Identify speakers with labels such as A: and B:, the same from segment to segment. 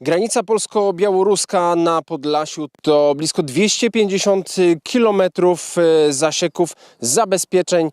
A: Granica polsko-białoruska na Podlasiu to blisko 250 kilometrów e, zasieków, zabezpieczeń,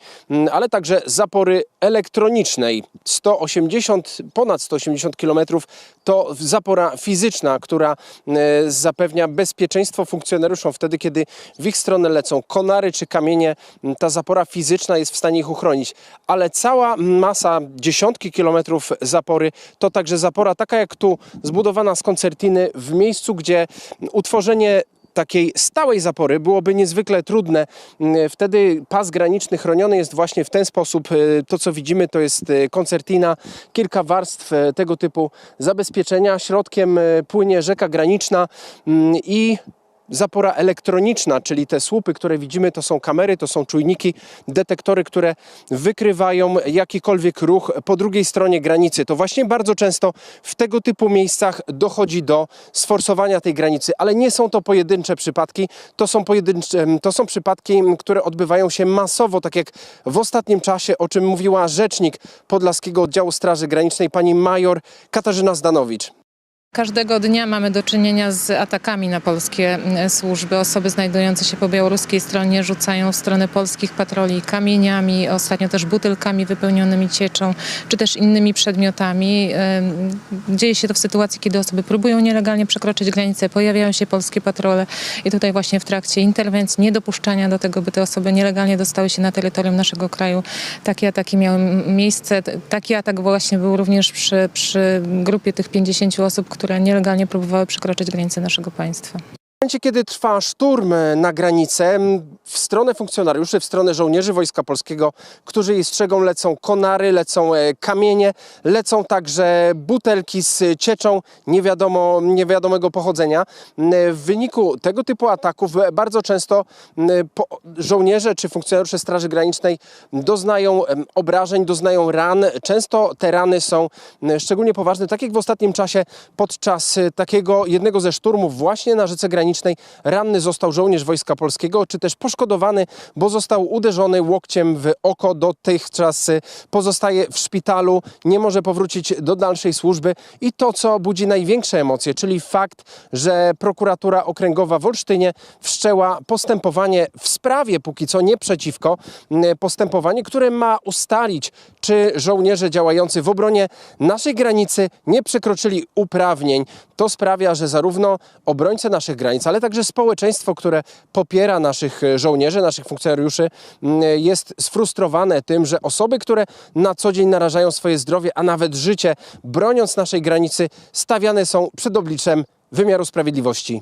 A: ale także zapory elektronicznej. 180, ponad 180 kilometrów to zapora fizyczna, która e, zapewnia bezpieczeństwo funkcjonariuszom wtedy, kiedy w ich stronę lecą konary czy kamienie. Ta zapora fizyczna jest w stanie ich uchronić, ale cała masa, dziesiątki kilometrów zapory to także zapora taka jak tu zbudowana z koncertiny w miejscu, gdzie utworzenie takiej stałej zapory byłoby niezwykle trudne. Mm, Wtedy pas graniczny chroniony jest właśnie w ten sposób. E, To, co widzimy, to jest e, koncertina, kilka warstw e, tego typu zabezpieczenia. Środkiem płynie rzeka graniczna mm, i zapora elektroniczna, czyli te słupy, które widzimy, to są kamery, to są czujniki, detektory, które wykrywają jakikolwiek ruch po drugiej stronie granicy. To właśnie bardzo często w tego typu miejscach dochodzi do sforsowania tej granicy, ale nie są to pojedyncze przypadki, to są, pojedyncze, to są przypadki, które odbywają się masowo, tak jak w ostatnim czasie, o czym mówiła rzecznik Podlaskiego Oddziału Straży Granicznej, pani major Katarzyna Zdanowicz.
B: Każdego dnia mamy do czynienia z atakami na polskie służby. Osoby znajdujące się po białoruskiej stronie rzucają w stronę polskich patroli kamieniami, ostatnio też butelkami wypełnionymi cieczą, czy też innymi przedmiotami. Dzieje się to w sytuacji, kiedy osoby próbują nielegalnie przekroczyć granicę, pojawiają się polskie patrole i tutaj właśnie w trakcie interwencji, niedopuszczania do tego, by te osoby nielegalnie dostały się na terytorium naszego kraju, takie ataki miały miejsce. Taki atak właśnie był również przy, przy grupie tych 50 osób, które nielegalnie próbowały przekroczyć granice naszego państwa.
A: W momencie, kiedy trwa szturm e, na granicę, w stronę funkcjonariuszy, w stronę żołnierzy Wojska Polskiego, którzy jej strzegą, lecą konary, lecą e, kamienie, lecą także butelki z cieczą niewiadomo, niewiadomego pochodzenia. M, W wyniku tego typu ataków e, bardzo często żołnierze czy funkcjonariusze Straży Granicznej doznają obrażeń, doznają ran. Często te rany są szczególnie poważne, tak jak w ostatnim czasie podczas e, takiego jednego ze szturmów właśnie na rzece granicznej ranny został żołnierz Wojska Polskiego, czy też poszkodowany, bo został uderzony łokciem w oko. Dotychczas e, pozostaje w szpitalu, nie może powrócić do dalszej służby i to, co budzi największe emocje, czyli fakt, że prokuratura okręgowa w Olsztynie wszczęła postępowanie w sprawie, póki co nie przeciwko, m, postępowanie, które ma ustalić, czy żołnierze działający w obronie naszej granicy nie przekroczyli uprawnień. To sprawia, że zarówno obrońcy naszych granic, ale także społeczeństwo, które popiera naszych e, żołnierzy, naszych funkcjonariuszy, jest sfrustrowane tym, że osoby, które na co dzień narażają swoje zdrowie, a nawet życie, broniąc naszej granicy, stawiane są przed obliczem wymiaru sprawiedliwości.